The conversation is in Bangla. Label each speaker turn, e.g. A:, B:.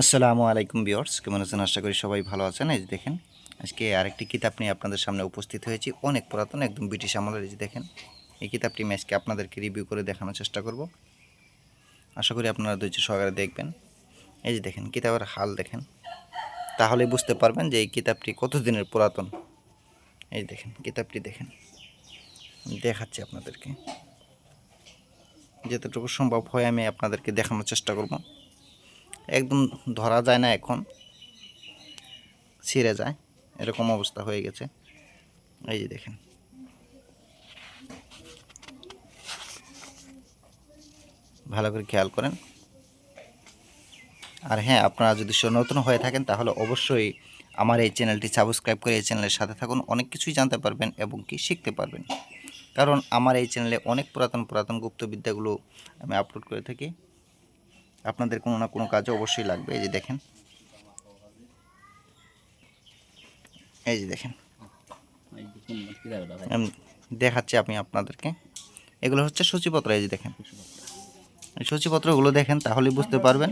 A: আসসালামু আলাইকুম বিয়র্স কেমন আছেন? আশা করি সবাই ভালো আছেন। এই যে দেখেন, আজকে আরেকটি কিতাব নিয়ে আপনাদের সামনে উপস্থিত হয়েছি। অনেক পুরাতন, একদম ব্রিটিশ আমলের, এই যে দেখেন, এই কিতাবটি আমি আজকে আপনাদেরকে রিভিউ করে দেখানোর চেষ্টা করব। আশা করি আপনারা ধৈর্য সহকারে দেখবেন। এই যে দেখেন, কিতাবের হাল দেখেন, তাহলে বুঝতে পারবেন যে এই কিতাবটি কত দিনের পুরাতন। এই দেখেন, কিতাবটি দেখেন দেখাচ্ছি আপনাদেরকে। যতটুকু সম্ভব হয় আমি আপনাদেরকে দেখানোর চেষ্টা করব। একদম ধরা যায় না এখন। ছিঁড়ে যায়। এরকম অবস্থা হয়ে গেছে। এই যে দেখেন। ভালো করে খেয়াল করেন। আর হ্যাঁ আপনারা যদি নতুন হয়ে থাকেন, তাহলে অবশ্যই আমার এই চ্যানেলটি সাবস্ক্রাইব করে এই চ্যানেলের সাথে থাকুন। অনেক কিছুই জানতে পারবেন এবং কি শিখতে পারবেন। কারণ আমার এই চ্যানেলে অনেক পুরাতন পুরাতন গুপ্তবিদ্যাগুলো আমি আপলোড করে থাকি। আপনাদের কোনো না কোনো কাজে অবশ্যই লাগবে, এই যে দেখেন। এই যে দেখেন। দেখাচ্ছি আমি আপনাদেরকে। এগুলো হচ্ছে সূচিপত্র, এই যে দেখেন। সূচিপত্রগুলো দেখেন তাহলেই বুঝতে পারবেন।